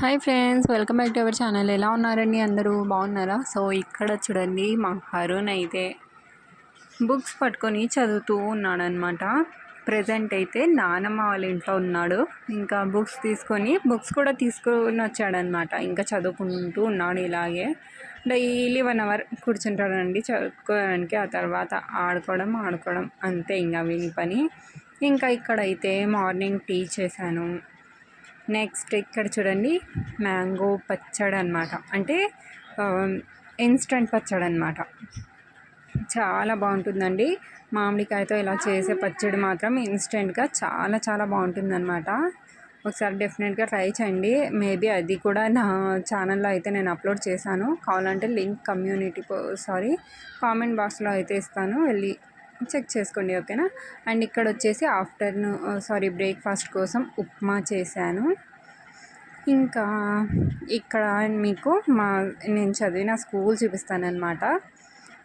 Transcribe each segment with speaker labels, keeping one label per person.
Speaker 1: Hi friends welcome back to our channel ఎలా ఉన్నారండి అందరూ? బాగున్నారా? సో ఇక్కడ చూడండి మా హరుణ్ అయితే బుక్స్ పట్టుకొని చదువుతూ ఉన్నాడనమాట ప్రజెంట్ అయితే నానమ్మ వాళ్ళ ఇంట్లో ఉన్నాడు. ఇంకా బుక్స్ తీసుకొని బుక్స్ కూడా తీసుకొని వచ్చాడనమాట ఇంకా చదువుకుంటూ ఉన్నాడు ఇలాగే. డైలీ వన్ అవర్ కూర్చుంటాడండి చదువుకోవడానికి. ఆ తర్వాత ఆడుకోవడం ఆడుకోవడం. అంతే ఇంకా వీని పని. ఇంకా ఇక్కడైతే మార్నింగ్ టీ చేశాను. నెక్స్ట్ ఇక్కడ చూడండి మ్యాంగో పచ్చడి అనమాట అంటే ఇన్స్టంట్ పచ్చడి అనమాట చాలా బాగుంటుందండి. మామిడికాయతో ఇలా చేసే పచ్చడి మాత్రం ఇన్స్టెంట్గా చాలా చాలా బాగుంటుందన్నమాట ఒకసారి డెఫినెట్గా ట్రై చేయండి. మేబీ అది కూడా నా ఛానల్లో అయితే నేను అప్లోడ్ చేశాను. కావాలంటే లింక్ కమ్యూనిటీ సారీ కామెంట్ బాక్స్లో అయితే ఇస్తాను. వెళ్ళి చెక్ చేసుకోండి ఓకేనా? అండ్ ఇక్కడ వచ్చేసి ఆఫ్టర్నూన్ సారీ బ్రేక్ఫాస్ట్ కోసం ఉప్మా చేశాను. ఇంకా ఇక్కడ మీకు మా నేను చదివిన స్కూల్ చూపిస్తానమాట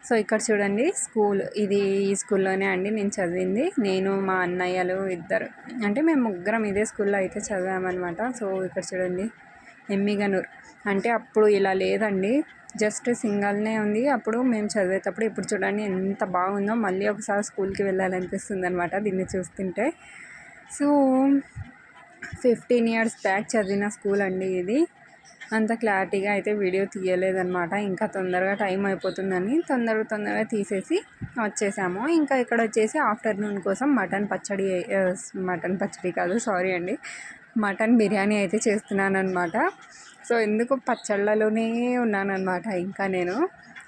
Speaker 1: సో ఇక్కడ చూడండి స్కూల్ ఇది ఈ స్కూల్లోనే అండి నేను చదివింది. నేను మా అన్నయ్యలు ఇద్దరు అంటే మేము ముగ్గురం ఇదే స్కూల్లో అయితే చదివామన్నమాట. సో ఇక్కడ చూడండి. ఎమ్మిగనూర్. అంటే అప్పుడు ఇలా లేదండి. జస్ట్ సింగల్నే ఉంది. అప్పుడు మేము చదివేటప్పుడు ఇప్పుడు చూడండి ఎంత బాగుందో మళ్ళీ ఒకసారి స్కూల్కి వెళ్ళాలనిపిస్తుంది అనమాట దీన్ని చూస్తుంటే. సో ఫిఫ్టీన్ ఇయర్స్ బ్యాక్ చదివిన స్కూల్ అండి ఇది. అంత క్లారిటీగా అయితే వీడియో తీయలేదన్నమాట. ఇంకా తొందరగా టైం అయిపోతుందని తొందరగా తొందరగా తీసేసి వచ్చేసాము. ఇంకా ఇక్కడ వచ్చేసి ఆఫ్టర్నూన్ కోసం మటన్ పచ్చడి మటన్ పచ్చడి కాదు సారీ అండి. మటన్ బిర్యానీ అయితే చేస్తున్నాను అనమాట సో ఎందుకు పచ్చళ్ళలోనే ఉన్నానన్నమాట ఇంకా నేను.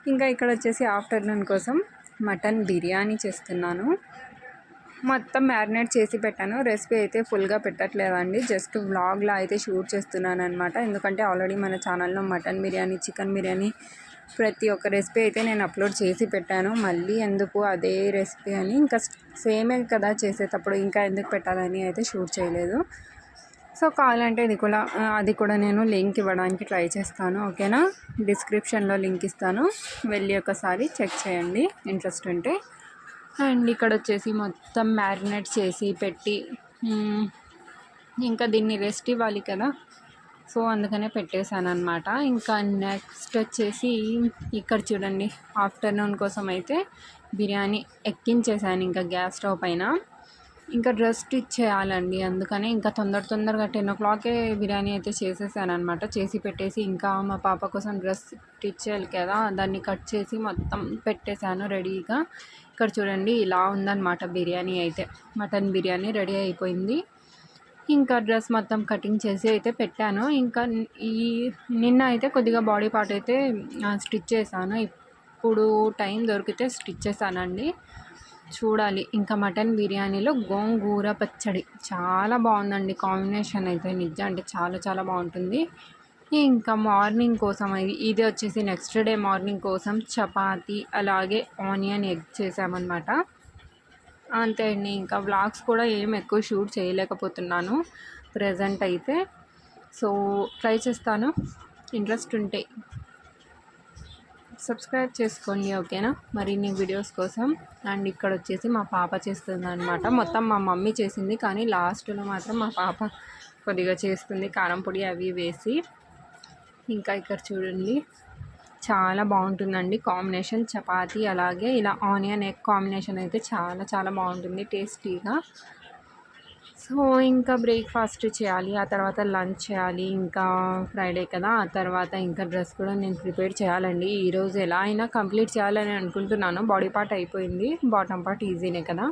Speaker 1: ఇంకా ఇక్కడ వచ్చేసి ఆఫ్టర్నూన్ కోసం మటన్ బిర్యానీ చేస్తున్నాను. మొత్తం మ్యారినేట్ చేసి పెట్టాను. రెసిపీ అయితే ఫుల్గా పెట్టట్లేదండి. జస్ట్ వ్లాగ్లా అయితే షూట్ చేస్తున్నాను అనమాట ఎందుకంటే ఆల్రెడీ మన ఛానల్లో మటన్ బిర్యానీ చికెన్ బిర్యానీ ప్రతి ఒక్క రెసిపీ అయితే నేను అప్లోడ్ చేసి పెట్టాను. మళ్ళీ ఎందుకు అదే రెసిపీ అని ఇంకా సేమే కదా చేసేటప్పుడు ఇంకా ఎందుకు పెట్టాలని అయితే షూట్ చేయలేదు. సో కావాలంటే ఇది కూడా అది కూడా నేను లింక్ ఇవ్వడానికి ట్రై చేస్తాను ఓకేనా? డిస్క్రిప్షన్లో లింక్ ఇస్తాను. వెళ్ళి ఒకసారి చెక్ చేయండి ఇంట్రెస్ట్ ఉంటే. అండ్ ఇక్కడ వచ్చేసి మొత్తం మ్యారినేట్ చేసి పెట్టి ఇంకా దీన్ని రెస్ట్ ఇవ్వాలి కదా. సో అందుకనే పెట్టేశాను అనమాట ఇంకా నెక్స్ట్ వచ్చేసి ఇక్కడ చూడండి ఆఫ్టర్నూన్ కోసం అయితే బిర్యానీ ఎక్కించేసాను ఇంకా గ్యాస్ స్టవ్ పైన. ఇంకా డ్రెస్ స్టిచ్ చేయాలండి అందుకని ఇంకా తొందర తొందరగా టెన్ ఓ క్లాకే బిర్యానీ అయితే చేసేసాను అనమాట చేసి పెట్టేసి ఇంకా మా పాప కోసం డ్రెస్ స్టిచ్ చేయాలి కదా దాన్ని కట్ చేసి మొత్తం పెట్టేశాను రెడీగా. ఇక్కడ చూడండి ఇలా ఉందన్నమాట బిర్యానీ అయితే. మటన్ బిర్యానీ రెడీ అయిపోయింది. ఇంకా డ్రెస్ మొత్తం కటింగ్ చేసి అయితే పెట్టాను. ఇంకా ఈ నిన్న అయితే కొద్దిగా బాడీ పార్ట్ అయితే స్టిచ్ చేశాను. ఇప్పుడు టైం దొరికితే స్టిచ్ చేశానండి. చూడాలి. ఇంకా మటన్ బిర్యానీలో గోంగూర పచ్చడి. చాలా బాగుందండి కాంబినేషన్ అయితే. నిజం అంటే చాలా చాలా బాగుంటుంది. ఇంకా మార్నింగ్ కోసం ఇది వచ్చేసి నెక్స్ట్ డే మార్నింగ్ కోసం చపాతి అలాగే ఆనియన్ ఎగ్ చేసామన్నమాట. అంతే అండి. ఇంకా వ్లాగ్స్ కూడా ఏం ఎక్కువ షూట్ చేయలేకపోతున్నాను ప్రజెంట్ అయితే. సో ట్రై చేస్తాను. ఇంట్రెస్ట్ ఉంటే. సబ్స్క్రైబ్ చేసుకోండి ఓకేనా? మరిన్ని వీడియోస్ కోసం. అండ్ ఇక్కడ వచ్చేసి మా పాప చేస్తుంది అనమాట మొత్తం మా మమ్మీ చేసింది కానీ లాస్ట్లో మాత్రం మా పాప కొద్దిగా చేస్తుంది. కారం పొడి అవి వేసి ఇంకా ఇక్కడ చూడండి. చాలా బాగుంటుందండి కాంబినేషన్. చపాతి అలాగే ఇలా ఆనియన్ ఎగ్ కాంబినేషన్ అయితే చాలా చాలా బాగుంటుంది టేస్టీగా. సో ఇంకా బ్రేక్ఫాస్ట్ చేయాలి ఆ తర్వాత లంచ్ చేయాలి ఇంకా ఫ్రైడే కదా ఆ తర్వాత ఇంకా డ్రెస్ కూడా నేను ప్రిపేర్ చేయాలండి. ఈరోజు ఎలా అయినా కంప్లీట్ చేయాలని అనుకుంటున్నాను. బాడీ పార్ట్ అయిపోయింది. బాటమ్ పార్ట్ ఈజీనే కదా.